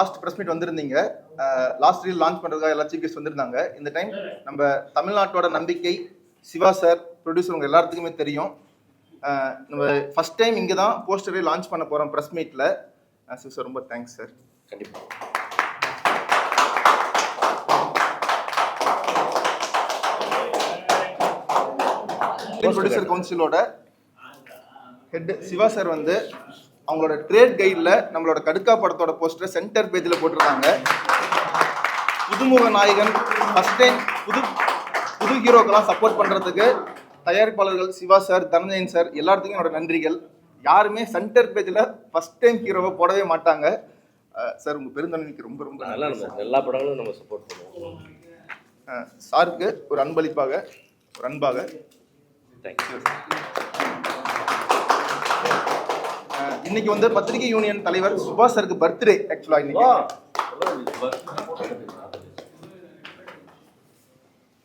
Last press meet வந்திருந்தீங்க. Last reel launch பண்ணுறதுக்காக எல்லா சீஃப் கெஸ்ட் வந்திருந்தாங்க. இந்த டைம் நம்ம தமிழ்நாட்டோட நம்பிக்கை சிவா சார் ப்ரொடியூசர் உங்க எல்லாத்துக்குமே தெரியும். நம்ம ஃபர்ஸ்ட் டைம் இங்கே தான் போஸ்டரே லான்ச் பண்ண போகிறோம் ப்ரெஸ் மீட்டில் சிவ சார் ரொம்ப தேங்க்ஸ் சார் கண்டிப்பாக ப்ரொடியூசர் கவுன்சிலோட ஹெட் சிவா சார் வந்து அவங்களோட ட்ரேட் கைடில் நம்மளோட கடுக்கா படத்தோட போஸ்டரை சென்டர் பேஜில் போட்டிருக்காங்க புதுமுக நாயகன் ஃபர்ஸ்ட் டைம் புது புது ஹீரோக்கெல்லாம் சப்போர்ட் பண்ணுறதுக்கு தயாரிப்பாளர்கள் சிவா சார் தனஞ்சயன் சார் எல்லாத்துக்கும் என்னோட நன்றிகள். யாருமே சென்டர் பேஜில் ஃபர்ஸ்ட் டைம் ஹீரோவை போடவே மாட்டாங்க. சார் உங்கள் பெருந்தன்மைக்கு ரொம்ப ரொம்ப நல்லா எல்லா படங்களும் நம்ம சப்போர்ட் பண்ணுவோம். சாருக்கு ஒரு அன்பளிப்பாக ஒரு அன்பாக தேங்க்யூ இன்னைக்கு வந்து பத்திரிகை யூனியன் தலைவர் சுபாஷ் சருக்கு பர்த்டே ஆக்சுவலா இன்னைக்கு.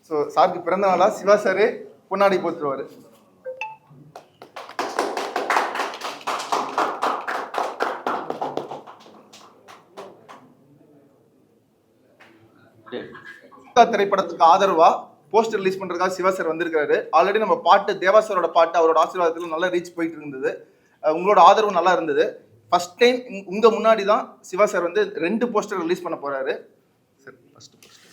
ஸோ சாருக்கு பிறந்த நாளா சிவா சாரு பொன்னாடி போத்துருவாரு. திரைப்படத்துக்கு ஆதரவா போஸ்டர் ரிலீஸ் பண்றதுக்காக சிவா சார் வந்திருக்காரு ஆல்ரெடி நம்ம பாட்டு தேவா சாரோட பாட்டு அவரோட ஆசீர்வாதத்துல நல்லா ரீச் போயிட்டு இருந்தது. உங்களோட ஆதரவு நல்லா இருந்தது. ஃபர்ஸ்ட் டைம் உங்க முன்னாடி தான் சிவா சார் வந்து ரெண்டு போஸ்டர் ரிலீஸ் பண்ண போறாரு. Sir first poster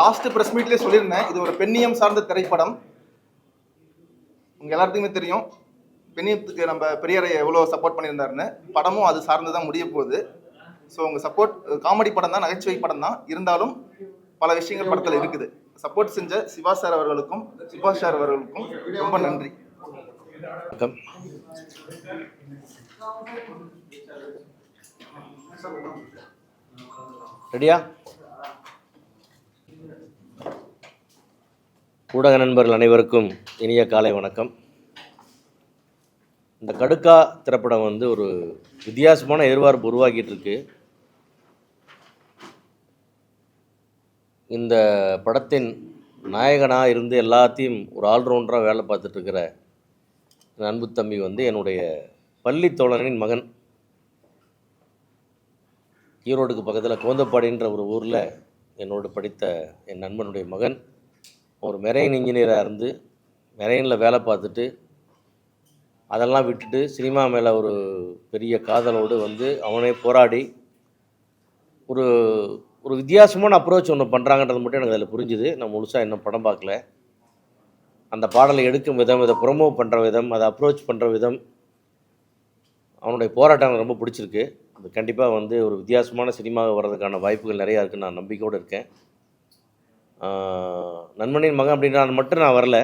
last press மீட்லேயே சொல்லியிருந்தேன். இது ஒரு பெண்ணியம் சார்ந்த திரைப்படம். உங்கள் எல்லாத்துக்குமே தெரியும். பெண்ணியத்துக்கு நம்ம பெரியாரை எவ்வளோ சப்போர்ட் பண்ணியிருந்தாருன்னு. படமும் அது சார்ந்து தான் முடிய போகுது. ஸோ உங்கள் சப்போர்ட் காமெடி படம் தான் நகைச்சுவை படம் தான். இருந்தாலும் பல விஷயங்கள் படத்தில் இருக்குது. சப்போர்ட் செஞ்ச சிவா சார் அவர்களுக்கும் சுபாஷ் சார் அவர்களுக்கும் ரொம்ப நன்றி. வணக்கம் ரெடியா ஊடக நண்பர்கள் அனைவருக்கும் இனிய காலை வணக்கம். இந்த கடுக்கா திரைப்படம் வந்து ஒரு வித்தியாசமான எதிர்பார்ப்பு உருவாக்கிட்டு இருக்கு இந்த படத்தின் நாயகனாக இருந்து எல்லாத்தையும் ஒரு ஆல்ரவுண்டராக வேலை பார்த்துட்ருக்கிற அன்பு தம்பி வந்து என்னுடைய பள்ளி தோழனின் மகன். ஈரோடுக்கு பக்கத்தில் கோந்தப்பாடின்ற ஒரு ஊரில் என்னோடு படித்த என் நண்பனுடைய மகன். ஒரு மெரெயின் இன்ஜினியராக இருந்து மெரெயினில் வேலை பார்த்துட்டு அதெல்லாம் விட்டுட்டு சினிமா மேலே ஒரு பெரிய காதலோடு வந்து அவனே போராடி ஒரு ஒரு வித்தியாசமான அப்ரோச் ஒன்று பண்ணுறாங்கன்றது மட்டும் எனக்கு அதில் புரிஞ்சுது. நான் முழுசாக இன்னும் படம் பார்க்கல. அந்த பாடலை எடுக்கும் விதம் இதை ப்ரொமோவ் பண்ணுற விதம் அதை அப்ரோச் பண்ணுற விதம் அவனுடைய போராட்டம் எனக்கு ரொம்ப பிடிச்சிருக்கு. அது கண்டிப்பாக வந்து ஒரு வித்தியாசமான சினிமாவை வர்றதுக்கான வாய்ப்புகள் நிறையா இருக்குன்னு நான் நம்பிக்கையோடு இருக்கேன். நண்பனின் மகன் அப்படின்றது மட்டும் நான் வரல.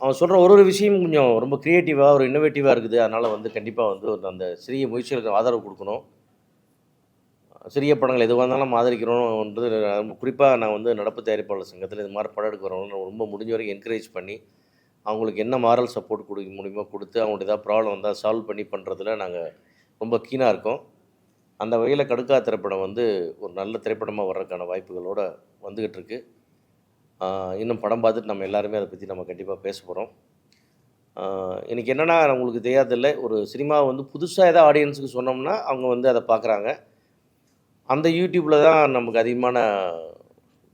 அவன் சொல்கிற ஒரு ஒரு விஷயம் கொஞ்சம் ரொம்ப க்ரியேட்டிவாக ஒரு இன்னோவேட்டிவாக இருக்குது. அதனால் வந்து கண்டிப்பாக வந்து ஒரு அந்த சிறிய முயற்சிகளுக்கு ஆதரவு கொடுக்கணும். சிறிய படங்கள் எதுவாக இருந்தாலும் ஆதரிக்கிறோன்றது ஆதரிக்கிறோம்ன்றது குறிப்பாக நான் வந்து நடப்பு தயாரிப்பாளர் சங்கத்தில் இது மாதிரி படம் எடுக்க ரொம்ப முடிஞ்ச வரைக்கும் என்கரேஜ் பண்ணி அவங்களுக்கு என்ன மாரல் சப்போர்ட் கொடுக்க முடியுமோ கொடுத்து அவங்களுக்கு ஏதாவது ப்ராப்ளம் வந்தால் சால்வ் பண்ணி பண்ணுறதுல நாங்கள் ரொம்ப கீனாக இருக்கோம். அந்த வகையில் கடுக்கா திரைப்படம் வந்து ஒரு நல்ல திரைப்படமாக வர்றதுக்கான வாய்ப்புகளோடு வந்துக்கிட்டு இருக்கு இன்னும் படம் பார்த்துட்டு நம்ம எல்லாருமே அதை பற்றி நம்ம கண்டிப்பாக பேச போகிறோம் எனக்கு என்னென்னா உங்களுக்கு தெரியாதில்ல ஒரு சினிமா வந்து புதுசாக ஏதாவது ஆடியன்ஸுக்கு சொன்னோம்னா அவங்க வந்து அதை பார்க்குறாங்க. அந்த யூடியூப்பில் தான் நமக்கு அதிகமான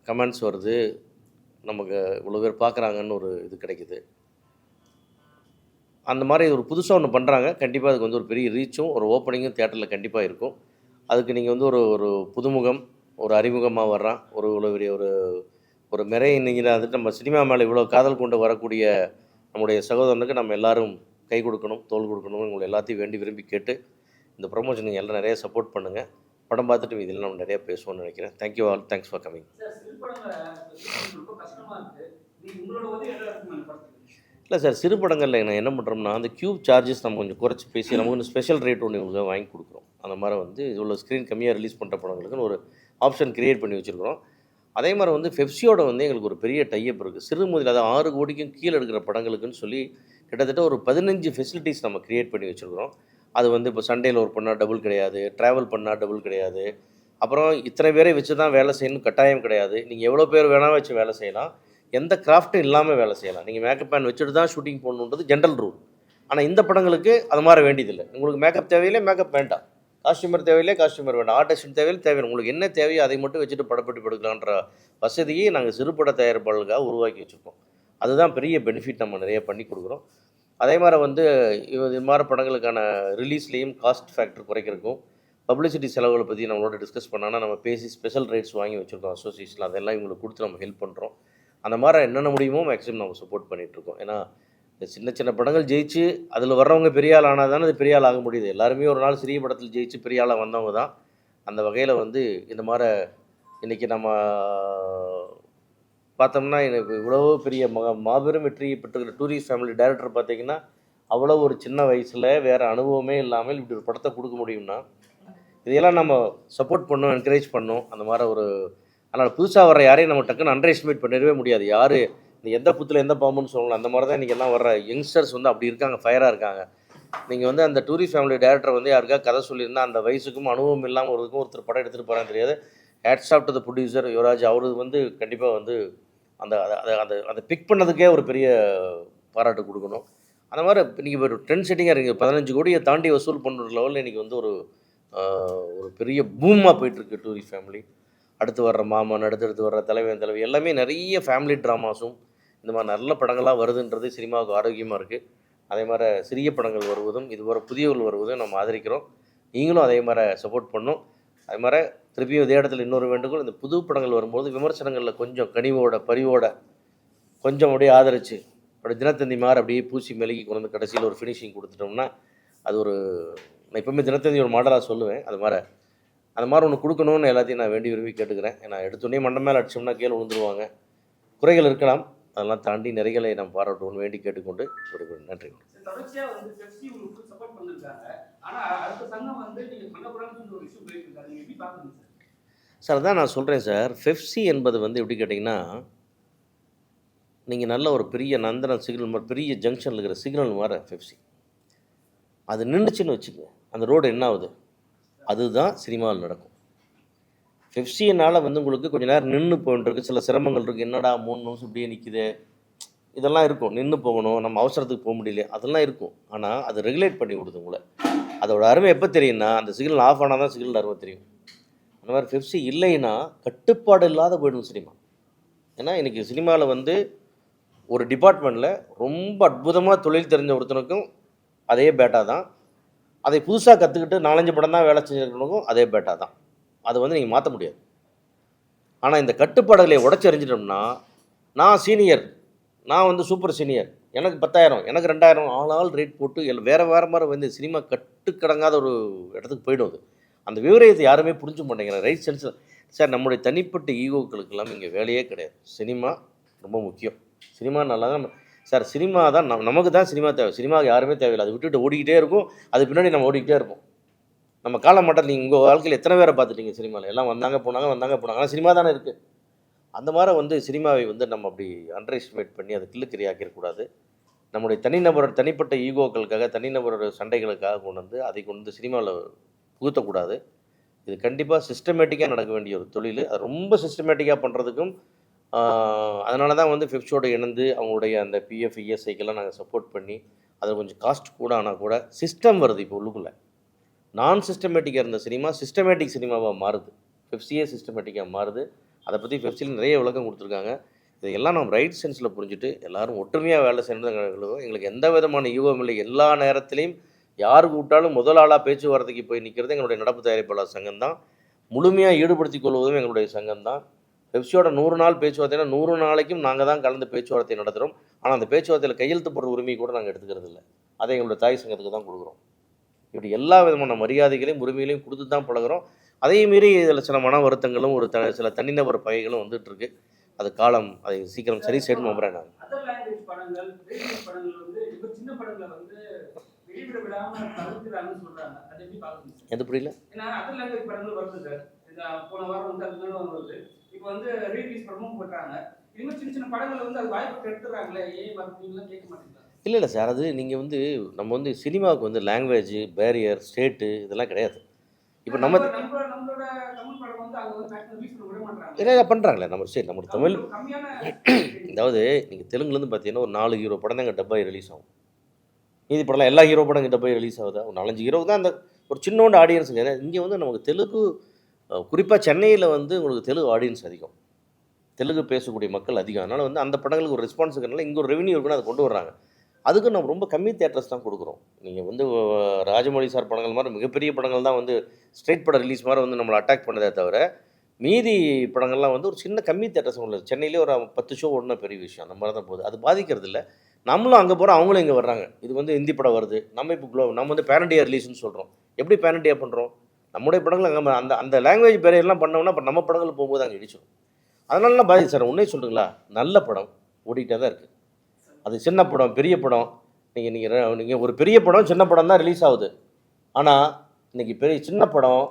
கமெண்ட்ஸ் வருது. நமக்கு இவ்வளோ பேர் பார்க்குறாங்கன்னு ஒரு இது கிடைக்குது. அந்த மாதிரி ஒரு புதுசாக ஒன்று பண்ணுறாங்க கண்டிப்பாக அதுக்கு வந்து ஒரு பெரிய ரீச்சும் ஒரு ஓப்பனிங்கும் தேட்டரில் கண்டிப்பாக இருக்கும். அதுக்கு நீங்கள் வந்து ஒரு ஒரு புதுமுகம் ஒரு அறிமுகமாக வர்றான். ஒரு இவ்வளோ பெரிய ஒரு ஒரு மெரை இன்னைக்கு வந்துட்டு நம்ம சினிமா மேலே இவ்வளோ காதல் கொண்டு வரக்கூடிய நம்முடைய சகோதரனுக்கு நம்ம எல்லாரும் கை கொடுக்கணும் தோல் கொடுக்கணும். உங்களை எல்லாத்தையும் வேண்டி விரும்பி கேட்டு இந்த ப்ரொமோஷனுக்கு எல்லாம் நிறைய சப்போர்ட் பண்ணுங்கள் படம் பார்த்துட்டு இதில் நம்ம நிறைய பேசுவோம்னு நினைக்கிறேன். Thank you all thanks for coming இல்லை சார் சிறு படங்களில் நான் என்ன பண்ணுறோம்னா அந்த க்யூப் சார்ஜஸ் நம்ம கொஞ்சம் குறைச்சி பேசி நமக்கு ஸ்பெஷல் ரேட் ஒன்று உங்களுக்கு வாங்கி கொடுக்குறோம். அந்த மாதிரி வந்து இவ்வளோ ஸ்க்ரீன் கம்மியாக ரிலீஸ் பண்ணுற படங்களுக்குன்னு ஒரு ஆப்ஷன் க்ரியேட் பண்ணி வச்சுருக்கிறோம். அதே மாதிரி வந்து பெப்சியோட வந்து எங்களுக்கு ஒரு பெரிய டைப் இருக்குது சிறு முதல் அதாவது ஆறு கோடிக்கும் கீழே எடுக்கிற படங்களுக்குன்னு சொல்லி கிட்டத்தட்ட ஒரு பதினஞ்சு ஃபெசிலிட்டிஸ் நம்ம க்ரியேட் பண்ணி வச்சுருக்கிறோம். அது வந்து இப்போ சண்டேயில் ஒர்க் பண்ணால் டபுள் கிடையாது ட்ராவல் பண்ணால் டபுள் கிடையாது. அப்புறம் இத்தனை பேரை வச்சு தான் வேலை செய்யணும் கட்டாயம் கிடையாது. நீங்கள் எவ்வளோ பேர் வேணால் வச்சு வேலை செய்யலாம். எந்த கிராஃப்ட்டும் இல்லாமல் வேலை செய்யலாம். நீங்கள் மேக்கப் பேன் வச்சுட்டு தான் ஷூட்டிங் போடணுன்றது ஜென்ரல் ரூல் ஆனால் இந்த படங்களுக்கு அது மாதிரி வேண்டியதில்லை. உங்களுக்கு மேக்கப் தேவையில்லை மேக்கப் வேண்டாம். காஸ்டியூமர் தேவையில்லை காஸ்டியூமர் வேணும் ஆர்டிஸ்ட் தேவையில்லை தேவையில்லை. உங்களுக்கு என்ன தேவையோ அதை மட்டும் வச்சுட்டு படப்பட்டு படுக்கலான்ற வசதியை நாங்கள் சிறுபட தயாரிப்பாளர்களுக்காக உருவாக்கி வச்சுருக்கோம். அதுதான் பெரிய பெனிஃபிட் நம்ம நிறைய பண்ணி கொடுக்குறோம். அதே மாதிரி வந்து இது இது மாதிரி படங்களுக்கான ரிலீஸ்லேயும் காஸ்ட் ஃபேக்டர் குறைக்கிறக்கும் பப்ளிசிட்டி செலவுகளை பற்றி நம்மளோட டிஸ்கஸ் பண்ணோன்னா நம்ம பேசி ஸ்பெஷல் ரேட்ஸ் வாங்கி வச்சுருக்கோம் அசோசியேஷனில் அதெல்லாம் இவங்களுக்கு கொடுத்து நம்ம ஹெல்ப் பண்ணுறோம் அந்த மாதிரி என்னென்ன முடியுமோ மேக்ஸிமம் நம்ம சப்போர்ட் பண்ணிகிட்ருக்கோம் ஏன்னா இந்த சின்ன சின்ன படங்கள் ஜெயிச்சு அதில் வர்றவங்க பெரிய ஆள் ஆனால் தானே அது பெரிய ஆள் ஆக முடியுது. எல்லாருமே ஒரு நாள் சிறிய படத்தில் ஜெயிச்சு பெரிய ஆளாக வந்தவங்க தான். அந்த வகையில் வந்து இந்த மாதிரி இன்றைக்கி நம்ம பார்த்தோம்னா எனக்கு இவ்வளோ பெரிய மக மாபெரும் வெற்றி பெற்றுக்கிற டூரிஸ்ட் ஃபேமிலி டைரக்டர் பார்த்தீங்கன்னா அவ்வளோ ஒரு சின்ன வயசில் வேறு அனுபவமே இல்லாமல் இப்படி ஒரு படத்தை கொடுக்க முடியும்னா இதையெல்லாம் நம்ம சப்போர்ட் பண்ணோம் என்கரேஜ் பண்ணோம் அந்த மாதிரி ஒரு அதனால் புதுசாக வர யாரையும் நம்ம டக்குன்னு அண்டர் எஸ்டிமேட் பண்ணிடவே முடியாது. யார் இந்த எந்த புத்தில் எந்த பாம்புன்னு சொல்லலாம் அந்த மாதிரி தான் இன்றைக்கி எல்லாம் வர யங்ஸ்டர்ஸ் வந்து அப்படி இருக்காங்க ஃபயராக இருக்காங்க. நீங்கள் வந்து அந்த டூரிஸ்ட் ஃபேமிலி டேரக்டர் வந்து யாருக்கா கதை சொல்லியிருந்தா அந்த வயசுக்கும் அனுபவம் இல்லாமல் ஒருக்கும் ஒருத்தர் படம் எடுத்துகிட்டு போகிறான்னு தெரியாது. Hats off to the producer Yuvaraj அவரு வந்து கண்டிப்பாக வந்து அந்த அதை அதை அந்த அதை பிக் பண்ணதுக்கே ஒரு பெரிய பாராட்டு கொடுக்கணும். அந்த மாதிரி நீங்கள் ஒரு ட்ரெண்ட் செட்டிங்காக இருக்குது பதினஞ்சு கோடியை தாண்டி வசூல் பண்ணுற லெவலில் இன்றைக்கி வந்து ஒரு ஒரு பெரிய பூமாக போயிட்டுருக்கு டூரிஸ்ட் ஃபேமிலி அடுத்து வர்ற மாமன் அடுத்தடுத்து வர்ற தலைவன் தலைவி எல்லாமே நிறைய ஃபேமிலி ட்ராமாஸும் இந்த மாதிரி நல்ல படங்களாக வருதுன்றது சினிமாவுக்கு ஆரோக்கியமாக இருக்குது அதே மாதிரி சிறிய படங்கள் வருவதும் இது வர புதியவர்கள் வருவதும் நம்ம ஆதரிக்கிறோம். நீங்களும் அதே மாதிரி சப்போர்ட் பண்ணும் அதே மாதிரி திருப்பியும் இதே இடத்துல இன்னொரு வேண்டுகோள் இந்த புது படங்கள் வரும்போது விமர்சனங்களில் கொஞ்சம் கனிவோட பரிவோட கொஞ்சம் அப்படியே ஆதரித்து அப்படியே தினத்தந்தி மாதிரி அப்படியே பூசி மெழுகி கொண்டு வந்து கடைசியில் ஒரு ஃபினிஷிங் கொடுத்துட்டோம்னா அது ஒரு நான் எப்போவுமே தினத்தந்தி ஒரு மாடலாக சொல்லுவேன். அது மாதிரி அந்த மாதிரி ஒன்று கொடுக்கணும்னு எல்லாத்தையும் நான் வேண்டி விரும்பி கேட்டுக்கிறேன். ஏன்னா எடுத்தோடனே மண்டம் மேலே அடிச்சோம்னா கீழே விழுந்துருவாங்க. குறைகள் இருக்கலாம். அதெல்லாம் தாண்டி நிறைகளை நாம் பாராட்டுவோம்னு வேண்டி கேட்டுக்கொண்டு விடைபெறுகிறேன். நன்றி. சார் அதான் நான் சொல்கிறேன் சார். ஃபெஃப்சி என்பது வந்து எப்படி கேட்டிங்கன்னா நீங்கள் நல்ல ஒரு பெரிய நந்தன சிக்னல் மாதிரி பெரிய ஜங்ஷனில் இருக்கிற சிக்னல் மாதிரி ஃபெஃப்சி அது நின்றுச்சுன்னு வச்சுக்கோங்க. அந்த ரோடு என்ன ஆகுது? அதுதான் சினிமாவில் நடக்கும். ஃபெஃப்சினால் வந்து உங்களுக்கு கொஞ்ச நேரம் நின்று போயிட்டுருக்கு சில சிரமங்கள் இருக்குது என்னடா மூணு நிமிஷம் இப்படியே நிற்குது இதெல்லாம் இருக்கும். நின்று போகணும். நம்ம அவசரத்துக்கு போக முடியல அதெல்லாம் இருக்கும். ஆனால் அது ரெகுலேட் பண்ணி கொடுத்து உங்களை. அதோட அருமை எப்போ தெரியும்னா அந்த சிக்னல் ஆஃப் ஆனால் தான் சிக்னல் அருமை தெரியும். அந்த மாதிரி பெப்சி இல்லைன்னா கட்டுப்பாடு இல்லாத போயிடும் சினிமா. ஏன்னா இன்றைக்கி சினிமாவில் வந்து ஒரு டிபார்ட்மெண்ட்டில் ரொம்ப அற்புதமாக தொழில் தெரிஞ்ச ஒருத்தனுக்கும் அதே பேட்டா தான். அதை புதுசாக கற்றுக்கிட்டு நாலஞ்சு படம் தான் வேலை செஞ்சுருக்கணுக்கும் அதே பேட்டா தான். அதை வந்து நீங்கள் மாற்ற முடியாது. ஆனால் இந்த கட்டுப்பாடுகளை உடச்செறிஞ்சிட்டோம்னா நான் சீனியர் நான் வந்து சூப்பர் சீனியர் எனக்கு பத்தாயிரம் எனக்கு ரெண்டாயிரம் ஆள் ஆள் ரேட் போட்டு எல் வேறு வேறு மாதிரி வந்து சினிமா கட்டுக்கடங்காத ஒரு இடத்துக்கு போயிடும் அது. அந்த விவரத்தை யாருமே புரிஞ்சு மாட்டேங்கிறாங்க. ரைட் சென்ஸ் சார் நம்முடைய தனிப்பட்ட ஈகோக்களுக்கெல்லாம் இங்கே வேலையே கிடையாது. சினிமா ரொம்ப முக்கியம். சினிமா நல்லா தான் சார் சினிமா தான் நம் நமக்கு தான் சினிமா தேவை. சினிமாவுக்கு யாருமே தேவையில்லை. அதை விட்டுட்டு ஓடிக்கிட்டே இருக்கும். அது பின்னாடி நம்ம ஓடிக்கிட்டே இருப்போம். நம்ம காலமாட்டம் நீங்கள் உங்கள் வாழ்க்கையில் எத்தனை பேரை பார்த்துட்டீங்க சினிமாவில் எல்லாம் வந்தாங்க போனாங்க வந்தாங்க போனாங்க. ஆனால் சினிமா தானே இருக்குது அந்த மாதிரி வந்து சினிமாவை வந்து நம்ம அப்படி அண்டர் எஸ்டிமேட் பண்ணி அதை கிள்ளுக்கறியாக்கிடக்கூடாது நம்முடைய தனிநபரோட தனிப்பட்ட ஈகோக்களுக்காக தனிநபரோட சண்டைகளுக்காக கொண்டு வந்து அதை கொண்டு வந்து சினிமாவில் புகுத்தக்கூடாது. இது கண்டிப்பாக சிஸ்டமேட்டிக்காக நடக்க வேண்டிய ஒரு தொழில். அது ரொம்ப சிஸ்டமேட்டிக்காக பண்ணுறதுக்கும் அதனால தான் வந்து ஃபிப்ஸோடு இணைந்து அவங்களுடைய அந்த பிஎஃப் இஎஸ்ஐக்கெல்லாம் நாங்கள் சப்போர்ட் பண்ணி அதில் கொஞ்சம் காஸ்ட் கூட ஆனால் கூட சிஸ்டம் வருது இப்போ உள்ளுக்குள்ளே. நான் சிஸ்டமேட்டிக்காக இருந்த சினிமா சிஸ்டமேட்டிக் சினிமாவாக மாறுது. பெப்சியே சிஸ்டமேட்டிக்காக மாறுது. அதை பற்றி பெப்சியில் நிறைய விளக்கம் கொடுத்துருக்காங்க. இதையெல்லாம் நம்ம ரைட் சென்ஸில் புரிஞ்சுட்டு எல்லாரும் ஒற்றுமையாக வேலை செய்யறது எங்களுக்கு எந்த விதமான ஈகோவும் இல்லை. எல்லா நேரத்திலையும் யார் கூப்பிட்டாலும் முதல் ஆளாக பேச்சுவார்த்தைக்கு போய் நிற்கிறது எங்களுடைய நடப்பு தயாரிப்பாளர் சங்கம் தான். முழுமையாக ஈடுபடுத்திக் கொள்வதும் எங்களுடைய சங்கம் தான். பெப்சியோட நூறு நாள் பேச்சுவார்த்தைனா நூறு நாளைக்கும் நாங்கள் தான் கலந்து பேச்சுவார்த்தை நடத்துகிறோம் ஆனால் அந்த பேச்சுவார்த்தையில் கையெழுத்து போடுற உரிமையை கூட நாங்கள் எடுத்துக்கிறது இல்லை அதை எங்களுடைய தாய் சங்கத்துக்கு தான் கொடுக்குறோம். இப்படி எல்லா விதமான மரியாதைகளையும் உரிமைகளையும் கொடுத்து தான் பழகுறோம். அதே மீறி இதில் சில மன வருத்தங்களும் ஒரு த சில தனிநபர் பகைகளும் வந்துட்டு இருக்கு அது காலம் அதை சீக்கிரம் சரி செய்யணும் நம்புறேன் நான். எது புரியல? ஏன்னா அதர் லாங்குவேஜ் படங்கள் வருது சார். இந்த போன வாரம் வந்து அது மேலும் வருது. இப்போ வந்து ரீலீஸ் படமும் போட்டாங்க. இது மாதிரி சின்ன சின்ன படங்கள் வந்து அது வாய்ப்பு எடுத்துறாங்களே ஏன் கேட்க மாட்டேங்கிறாங்க? இல்லை இல்லை சார். அது நீங்கள் வந்து நம்ம வந்து சினிமாவுக்கு வந்து லாங்குவேஜ் பேரியர் ஸ்டேட்டு இதெல்லாம் கிடையாது. இப்போ நம்ம படம் இல்லை பண்ணுறாங்களே நம்ம சரி நம்ம தமிழ் அதாவது நீங்கள் தெலுங்குலேருந்து பார்த்தீங்கன்னா ஒரு நாலு ஹீரோ படம் தான் டப்பாய் ரிலீஸ் ஆகும். மீதி படம்லாம் எல்லா ஹீரோ படம் டப்பாய் ரிலீஸ் ஆகுதா? ஒரு நாலஞ்சு ஹீரோக்கு தான் அந்த ஒரு சின்னோண்டு ஆடியன்ஸுங்க ஏன்னா இங்கே வந்து நமக்கு தெலுங்கு குறிப்பாக சென்னையில் வந்து உங்களுக்கு தெலுங்கு ஆடியன்ஸ் அதிகம். தெலுங்கு பேசக்கூடிய மக்கள் அதிகம். அதனால் வந்து அந்த படங்களுக்கு ஒரு ரெஸ்பான்ஸ் இருக்கிறனால இங்கே ஒரு ரெவன்யூ இருக்குன்னு அதை கொண்டு வர்றாங்க. அதுக்கு நம்ம ரொம்ப கம்மி தேட்டர்ஸ் தான் கொடுக்குறோம். நீங்கள் வந்து ராஜமௌழி சார் படங்கள் மாதிரி மிகப்பெரிய படங்கள் தான் வந்து ஸ்ட்ரெயிட் படம் ரிலீஸ் மாதிரி வந்து நம்மளை அட்டாக் பண்ணதே தவிர மீதி படங்கள்லாம் வந்து ஒரு சின்ன கம்மி தேட்டர்ஸ் உள்ளது சென்னையிலே ஒரு பத்து ஷோ ஒன்றும் பெரிய விஷயம். அந்த மாதிரி தான் போகுது. அது பாதிக்கிறது இல்லை. நம்மளும் அங்கே போகிறோம் அவங்களும் இங்கே வர்றாங்க. இது வந்து ஹிந்தி படம் வருது. நம்ம இப்போ க்ளோ நம்ம வந்து பேரண்டியா ரிலீஸ்னு சொல்கிறோம் எப்படி பேரண்டியா பண்ணுறோம் நம்முடைய படங்கள் அங்கே அந்த அந்த லாங்குவேஜ் பேரையெல்லாம் பண்ணோம்னா இப்போ நம்ம படங்கள் போகும்போது அங்கே இடிச்சிடும் அதனாலலாம் பாதி சார் உன்னே சொல்லுங்களா நல்ல படம் ஓடிக்கிட்டே தான் இருக்குது அது சின்ன படம் பெரிய படம். நீங்கள் நீங்கள் நீங்கள் ஒரு பெரிய படம் சின்ன படம் தான் ரிலீஸ் ஆகுது. ஆனால் இன்றைக்கி பெரிய சின்ன படம்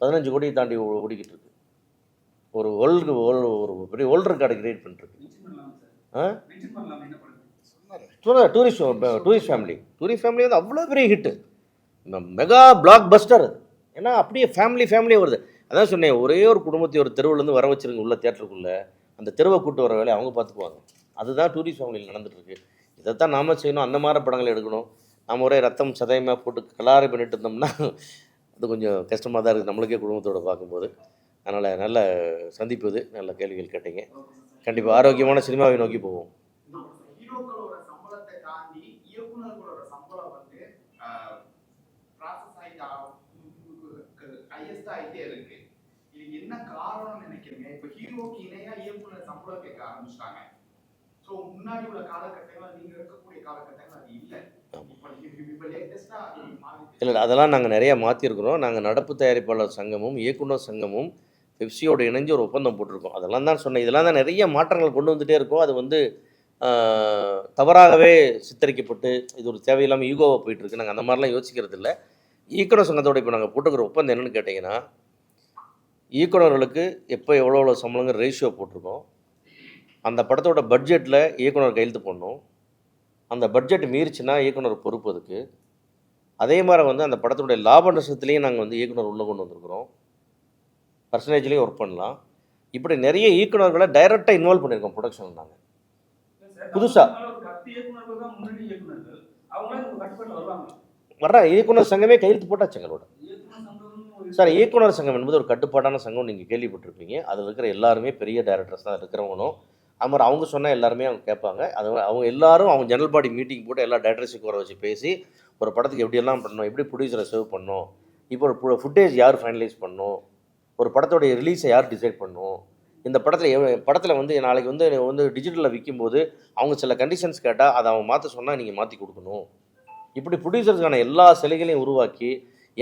பதினஞ்சு கோடியை தாண்டி ஓ- ஓடிக்கிட்டு இருக்கு. ஒரு வேர்ல்டு ஒரு பெரிய வேர்ல்டு ரெக்கார்டு கிரியேட் பண்ணிருக்கு ஆ? Tourist tourist family tourist family வந்து அவ்வளோ பெரிய ஹிட்டு மெகா பிளாக் பஸ்டர் அது ஏன்னா அப்படியே ஃபேமிலி ஃபேமிலியே வருது. அதான் சொன்னேன் ஒரே ஒரு குடும்பத்தை ஒரு தெருவுலேருந்து வர வச்சுருங்க உள்ள தேட்டருக்குள்ளே அந்த தெருவை கூட்டு வர வேலையை அவங்க பார்த்துக்குவாங்க. அதுதான் டூரிஸ்ட் ஃபேமிலியில் நடந்துட்டுருக்கு. இதைத்தான் நாம செய்யணும். அந்த மாதிரி படங்களை எடுக்கணும். நம்ம ஒரே ரத்தம் சதயமாக போட்டு கலாரி பண்ணிட்டு இருந்தோம்னா அது கொஞ்சம் கஷ்டமாக தான் இருக்குது நம்மளுக்கே குடும்பத்தோடு பார்க்கும்போது. அதனால் நல்ல சந்திப்பு இது. நல்ல கேள்விகள் கேட்டீங்க. கண்டிப்பாக ஆரோக்கியமான சினிமாவை நோக்கி போவோம் ஹீரோக்களோட சம்பளத்தை தாண்டி இயக்குனர்களோட சம்பளம் வந்து ப்ராசஸ் ஆகி ஹையஸ்ட் ஆகிட்டே இருக்கு காரணம்னு நினைக்கிறீங்க. இப்போ ஹீரோக்கு இணையா இயக்குனர் சம்பளம் கேட்க ஆரம்பிச்சிட்டாங்க. ஸோ முன்னாடி உள்ள காலகட்டங்கள் நீங்க இருக்கக்கூடிய காலகட்டங்கள் அது இல்லை. இல்லை அதெல்லாம் நாங்கள் நிறையா மாற்றிருக்கிறோம் நாங்கள் நடப்பு தயாரிப்பாளர் சங்கமும் இயக்குனர் சங்கமும் பெப்சியோட இணைஞ்சு ஒரு ஒப்பந்தம் போட்டிருக்கோம். அதெல்லாம் தான் சொன்னேன். இதெல்லாம் தான் நிறைய மாற்றங்கள் கொண்டு வந்துகிட்டே இருக்கோம். அது வந்து தவறாகவே சித்தரிக்கப்பட்டு இது ஒரு தேவையில்லாமல் ஈகோவாக போயிட்டுருக்கு நாங்கள் அந்த மாதிரிலாம் யோசிக்கிறது இல்லை இயக்குனர் சங்கத்தோட இப்போ நாங்கள் போட்டுக்கிற ஒப்பந்தம் என்னென்னு கேட்டிங்கன்னா இயக்குனர்களுக்கு எப்போ எவ்வளோ எவ்வளோ சம்பளங்கிற ரேஷியோ போட்டிருக்கோம். அந்த படத்தோட பட்ஜெட்டில் இயக்குனர் கையெழுத்து பண்ணணும் அந்த பட்ஜெட் மீறிச்சுன்னா இயக்குனர் பொறுப்பு அதுக்கு. அதே மாதிரி வந்து அந்த படத்துடைய லாப நஷ்டத்துலேயும் நாங்கள் வந்து இயக்குனர் உள்ளே கொண்டு வந்திருக்கிறோம். பர்சன்டேஜ்லேயும் ஒர்க் பண்ணலாம். இப்படி நிறைய இயக்குனர்களை டைரெக்டாக இன்வால்வ் பண்ணியிருக்கோம் ப்ரொடக்ஷனில் நாங்கள் புதுசா? ஒரு பத்து இயக்குனர்கள் தான் முன்னணி இயக்குனர்கள் அவங்களாம் இந்த கட்டுப்பாட்டில் வருவாங்க வர்ற இயக்குனர் சங்கமே கையெழுத்து போட்டாச்சு எங்களோட சார் இயக்குனர் சங்கம் என்பது ஒரு கட்டுப்பாடான சங்கம் நீங்கள் கேள்விப்பட்டிருப்பீங்க. அதில் இருக்கிற எல்லாருமே பெரிய டைரக்டர்ஸ் தான் இருக்கிறவங்களும். அது மாதிரி அவங்க சொன்னால் எல்லாருமே அவங்க கேட்பாங்க. அது அவங்க எல்லாரும் அவங்க ஜெனரல் பாடி மீட்டிங் போட்டு எல்லா டேரக்டர்ஸுக்கு வர வச்சு பேசி ஒரு படத்துக்கு எப்படியெல்லாம் பண்ணணும் எப்படி ப்ரொடியூசரை சேவ் பண்ணணும் இப்போ ஒரு ஃபுட்டேஜ் யார் ஃபைனலைஸ் பண்ணும் ஒரு படத்தோடைய ரிலீஸை யார் டிசைட் பண்ணும் இந்த படத்தில் எவ்வளோ படத்தில் வந்து நாளைக்கு வந்து வந்து டிஜிட்டலில் விற்கும்போது அவங்க சில கண்டிஷன்ஸ் கேட்டால் அதை அவங்க மாற்ற சொன்னால் நீங்கள் மாற்றி கொடுக்கணும். இப்படி ப்ரொடியூசர்ஸ்க்கான எல்லா சிலைகளையும் உருவாக்கி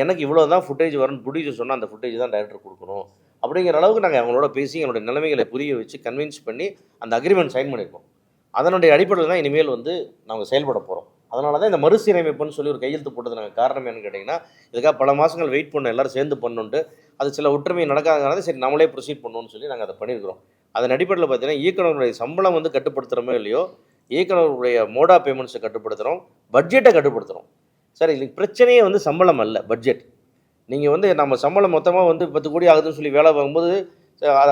எனக்கு இவ்வளோ தான் ஃபுட்டேஜ் வரும்னு ப்ரொடியூசர் சொன்னால் அந்த ஃபுட்டேஜ் தான் டைரக்டர் கொடுக்கணும். அப்படிங்கிற அளவுக்கு நாங்கள் அவங்களோட பேசி எங்களுடைய நிலைமைகளை புரிய வச்சு கன்வின்ஸ் பண்ணி அந்த அக்ரிமெண்ட் சைன் பண்ணியிருக்கோம். அதனுடைய அடிப்படையில் தான் இனிமேல் வந்து நாங்கள் செயல்பட போகிறோம் அதனால தான் இந்த மறுசீரமைப்புன்னு சொல்லி ஒரு கையெழுத்து போட்டது நாங்கள் காரணம் என்னன்னு கேட்டிங்கன்னா இதுக்காக பல மாதங்கள் வெயிட் பண்ண எல்லாரும் சேர்ந்து பண்ணணுன்ட்டு அது சில ஒற்றுமை நடக்காதனால சரி நம்மளே ப்ரொசீட் பண்ணணும்னு சொல்லி நாங்கள் அதை பண்ணியிருக்கிறோம். அதன் அடிப்படையில் பார்த்தீங்கன்னா இயக்குநர்களுடைய சம்பளம் வந்து கட்டுப்படுத்துகிறோமோ இல்லையோ இயக்குநர்களுடைய மோடா பேமெண்ட்ஸை கட்டுப்படுத்துகிறோம் பட்ஜெட்டை கட்டுப்படுத்துகிறோம் சார் இதுக்கு பிரச்சனையே வந்து சம்பளம் அல்ல பட்ஜெட் நீங்கள் வந்து நம்ம சம்பளம் மொத்தமாக வந்து பத்து கோடி ஆகுதுன்னு சொல்லி வேலை பார்க்கும்போது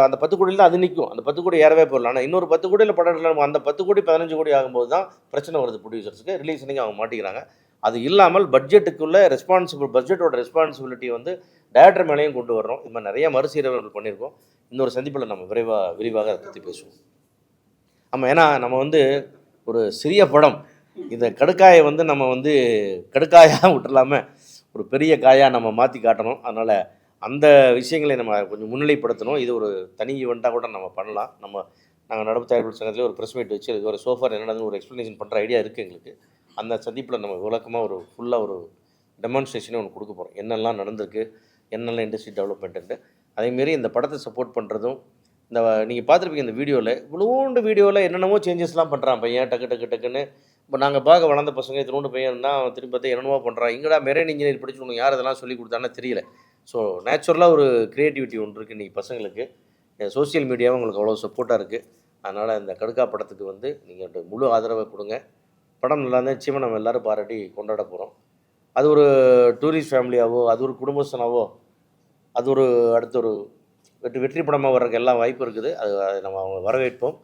அந்த பத்து கோடியில் அது நிற்கும் அந்த பத்து கோடி ஏறவே போயிடலாம் ஆனால் இன்னொரு பத்து கோடியில் படம் நம்ம அந்த பத்து கோடி பதினஞ்சு கோடி ஆகும்போது தான் பிரச்சனை வருது ப்ரொடியூசர்ஸுக்கு ரிலீஸ் அன்னைக்கு அவங்க மாட்டிக்கிறாங்க. அது இல்லாமல் பட்ஜெட்டுக்குள்ள ரெஸ்பான்சிபிள் பட்ஜெட்டோட ரெஸ்பான்சிபிலிட்டி வந்து டேரக்டர் மேலேயும் கொண்டு வர்றோம். இது மாதிரி நிறைய மறுசீரமைப்பு பண்ணியிருக்கோம். இன்னொரு சந்திப்பில் நம்ம விரைவாக விரிவாக அதை பற்றி பேசுவோம். ஆமாம் ஏன்னா நம்ம வந்து ஒரு சிறிய படம் இந்த கடுக்காயை வந்து நம்ம வந்து கடுக்காயாக விட்டுறலாம. ஒரு பெரிய காயாக நம்ம மாற்றி காட்டணும். அதனால் அந்த விஷயங்களை நம்ம கொஞ்சம் முன்னிலைப்படுத்தணும். இது ஒரு தனி ஈவெண்ட்டாக கூட நம்ம பண்ணலாம். நம்ம நாங்கள் நடப்பு தயாரிப்பு சங்கத்தில் ஒரு ப்ரெஸ் மீட் வச்சு இது ஒரு சோஃபார் என்னன்னு ஒரு எக்ஸ்ப்ளனேஷன் பண்ணுற ஐடியா இருக்குது எங்களுக்கு. அந்த சந்திப்பில் நம்ம விளக்கமாக ஒரு ஃபுல்லாக ஒரு டெமான்ஸ்ட்ரேஷனே ஒன்று கொடுக்க போகிறோம் என்னெல்லாம் நடந்திருக்கு என்னெல்லாம் இண்டஸ்ட்ரி டெவலப்மெண்ட்டு அதேமாரி இந்த படத்தை சப்போர்ட் பண்ணுறதும் இந்த நீங்கள் பார்த்துருப்பீங்க இந்த வீடியோவில் இவ்வளோண்டு வீடியோவில் என்னென்னமோ சேஞ்சஸ்லாம் பண்ணுறான் பையன் டக்கு டக்கு டக்குன்னு இப்போ நாங்கள் பார்க்க வளர்ந்த பசங்க திரும்ப பையன் தான் திரும்பி பார்த்தா என்னென்னமோ பண்ணுறான் இங்கடா மெரைன் இன்ஜினியர் படிச்சு யார் இதெல்லாம் சொல்லி கொடுத்தானே தெரியல. ஸோ நேச்சுரலாக ஒரு க்ரியேட்டிவிட்டி ஒன்று இருக்குது இன்றைக்கி பசங்களுக்கு. சோஷியல் மீடியாவும் உங்களுக்கு அவ்வளோ சப்போர்ட்டாக இருக்குது அதனால் இந்த கடுக்கா படத்துக்கு வந்து நீங்கள் முழு ஆதரவை கொடுங்க. படம் நல்லா இருந்தால் நிச்சயமாக நம்ம எல்லோரும் பாராட்டி கொண்டாட போகிறோம் அது ஒரு டூரிஸ்ட் ஃபேமிலியாவோ அது ஒரு குடும்பஸ்தனாவோ அது ஒரு அடுத்த ஒரு வெற்றி வெற்றி படமாக வர்றதுக்கு எல்லாம் வாய்ப்பு இருக்குது. அது அதை நம்ம அவங்க வரவேற்போம்.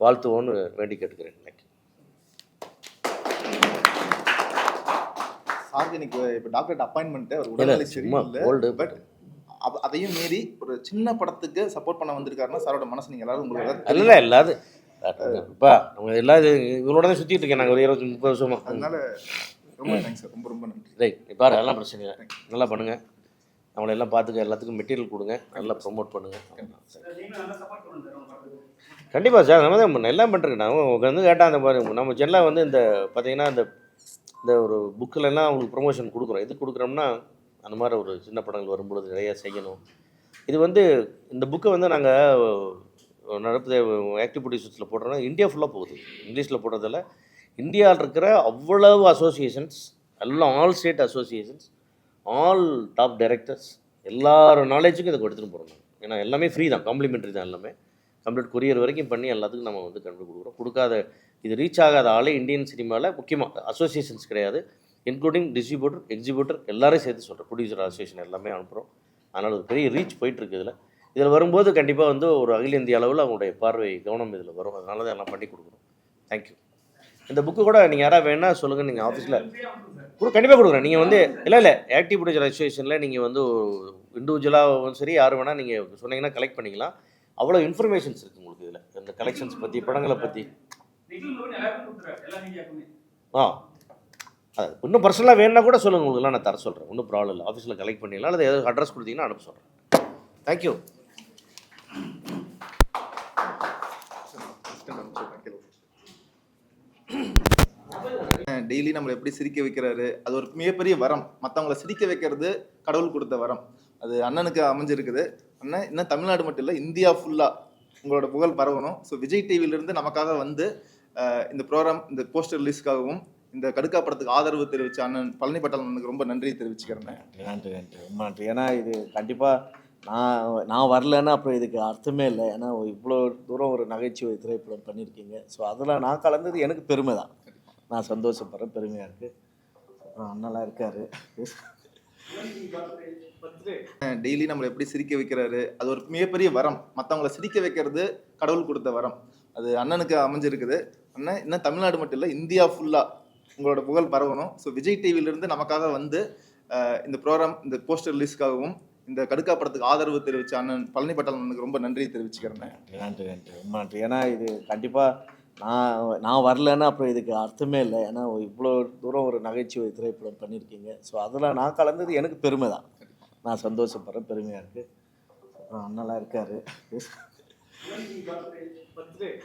வாழ்த்துவோன்னு வேண்டி கேட்டுக்கிறேன். இன்னைக்கு இப்போ டாக்டர் அப்பாயின்மெண்ட் ஒரு உடல்நிலை சும்மா சரியில்லை. old, பட் அதையும் மீறி ஒரு சின்ன படத்துக்கு சப்போர்ட் பண்ண வந்திருக்காருன்னா சாரோட மனசு நீங்க எல்லாரும் உங்களுக்கு. இல்லை எல்லாது இப்போ நம்ம எல்லா இது இவங்களோட தான் சுற்றிட்டு இருக்கேன் நாங்கள் ஒரு இருபத்தி முப்பது வருஷமா. அதனால ரொம்ப தேங்க்ஸ் சார் ரொம்ப ரொம்ப நன்றி. ரைட் நீ பாரு அதெல்லாம் பிரச்சனை இல்லை. நல்லா பண்ணுங்கள் நம்மளை எல்லாம் பார்த்துக்க எல்லாத்துக்கும் மெட்டீரியல் கொடுங்க. நல்லா ப்ரொமோட் பண்ணுங்கள் கண்டிப்பாக சார் நம்ம தான் எல்லாம் பண்ணுறேன் நான் வந்து கேட்டால் அந்த மாதிரி நம்ம ஜென்லாக வந்து இந்த பார்த்தீங்கன்னா இந்த இந்த ஒரு புக்கில்னா அவங்களுக்கு ப்ரொமோஷன் கொடுக்குறோம். எது கொடுக்குறோம்னா அந்த மாதிரி ஒரு சின்ன படங்கள் வரும்பொழுது நிறையா செய்யணும். இது வந்து இந்த புக்கை வந்து நாங்கள் நடப்பு ஆக்டிவ் ப்ரொடியூசர்ஸில் போடுறோம்னா இந்தியா ஃபுல்லாக போகுது. இங்கிலீஷில் போடுறதில் இந்தியாவில் இருக்கிற அவ்வளவு அசோசியேஷன்ஸ் எல்லாம் all state associations all top directors எல்லார் நாலேஜுக்கும் இதை எடுத்துகிட்டு போகிறோம் ஏன்னா எல்லாமே ஃப்ரீ தான். காம்ப்ளிமெண்ட்ரி தான் எல்லாமே. கம்ப்ளீட் கொரியர் வரைக்கும் பண்ணி எல்லாத்துக்கும் நம்ம வந்து கண்டு கொடுக்குறோம் கொடுக்காத இது ரீச் ஆகாத ஆளே இந்தியன் சினிமாவில் முக்கியமாக அசோசியேஷன்ஸ் கிடையாது. இன்க்ளூடிங் டிஸ்ட்ரிபியூட்டர் எக்ஸிபியூட்டர் எல்லாரையும் சேர்த்து சொல்கிறேன் ப்ரொடியூசர் அசோசியேஷன் எல்லாமே அனுப்புகிறோம் அதனால் ஒரு பெரிய ரீச் போயிட்டுருக்கு இதில். இதில் வரும்போது கண்டிப்பாக வந்து ஒரு அகில இந்திய அளவில் அவங்களுடைய பார்வை கவனம் இதில் வரும். அதனால தான் எல்லாம் பண்ணி கொடுக்குறோம். தேங்க்யூ இந்த புக்கு கூட நீங்கள் யாராவது வேணால் சொல்லுங்கள் நீங்கள் ஆஃபீஸில் கூட கண்டிப்பாக கொடுக்குறேன். நீங்கள் வந்து இல்லை இல்லை ஆக்டிவ் ப்ரொடியூசர் அசோசியேஷனில் நீங்கள் வந்து இண்டிவிஜுவலாகவும் சரி யார் வேணால் நீங்கள் சொன்னீங்கன்னா கலெக்ட் பண்ணிக்கலாம். அவ்வளோ இன்ஃபர்மேஷன்ஸ் இருக்குது உங்களுக்கு இதில். இந்த கலெக்ஷன்ஸ் பற்றி படங்களை பற்றி ஆ. அது இன்னும் பர்சனலாக வேணும்னா கூட சொல்லுங்கள் உங்களுக்குலாம் நான் தர சொல்கிறேன் ஒன்றும் ப்ராப்ளம் இல்லை. ஆஃபீஸில் கலெக்ட் பண்ணிடலாம் அல்லது ஏதாவது அட்ரஸ் கொடுத்தீங்கன்னா அனுப்ப சொல்கிறேன் தேங்க்யூ டெய்லி நம்மளை எப்படி சிரிக்க வைக்கிறாரு? அது ஒரு மிகப்பெரிய வரம். மற்றவங்கள சிரிக்க வைக்கிறது கடவுள் கொடுத்த வரம். அது அண்ணனுக்கு அமைஞ்சிருக்குது. அண்ணன் இன்னும் தமிழ்நாடு மட்டும் இல்லை இந்தியா ஃபுல்லாக உங்களோட புகழ் பரவணும். ஸோ விஜய் டிவியிலிருந்து நமக்காக வந்து இந்த ப்ரோக்ராம் இந்த போஸ்டர் ரிலீஸ்க்காகவும் இந்த கடுக்கா படத்துக்கு ஆதரவு தெரிவிச்ச அண்ணன் பழனி பட்டல் அண்ணனுக்கு ரொம்ப நன்றி தெரிவிச்சுக்கிறேன். நன்றி நன்றி ரொம்ப நன்றி. ஏன்னா இது கண்டிப்பாக நான் நான் வரலன்னா அப்புறம் இதுக்கு அர்த்தமே இல்லை. ஏன்னா இவ்வளோ தூரம் ஒரு நகைச்சுவை திரைப்படம் பண்ணியிருக்கீங்க. ஸோ அதில் நான் கலந்தது எனக்கு பெருமை தான். நான் சந்தோஷப்படுறேன். பெருமையாக இருக்குது அப்புறம் அண்ணெல்லாம் இருக்கார். டெய்லி நம்மளை எப்படி சிரிக்க வைக்கிறாரு? அது ஒரு மிகப்பெரிய வரம். மற்றவங்கள சிரிக்க வைக்கிறது கடவுள் கொடுத்த வரம். அது அண்ணனுக்கு அமைஞ்சிருக்குது. அண்ணன் இன்னும் தமிழ்நாடு மட்டும் இல்லை இந்தியா ஃபுல்லாக உங்களோட புகழ் பரவணும். ஸோ விஜய் டிவியிலிருந்து நமக்காக வந்து இந்த ப்ரோக்ராம் இந்த போஸ்டர் ரிலீஸ்க்காகவும் இந்த கடுக்கா படத்துக்கு ஆதரவு தெரிவிச்ச அண்ணன் பழனி அண்ணனுக்கு ரொம்ப நன்றி தெரிவிச்சுக்கிறேன் நன்றி நன்றி ரொம்ப நன்றி. ஏன்னா இது கண்டிப்பாக நான் நான் வரலன்னா அப்புறம் இதுக்கு அர்த்தமே இல்லை. ஏன்னா இவ்வளோ தூரம் ஒரு நகைச்சுவை திரைப்படம் பண்ணியிருக்கீங்க. ஸோ அதில் நான் கலந்தது எனக்கு பெருமை தான் நான் சந்தோஷப்படுறேன். பெருமையாக இருக்குது அப்புறம் அண்ணெல்லாம் இருக்கார். When he got the birthday,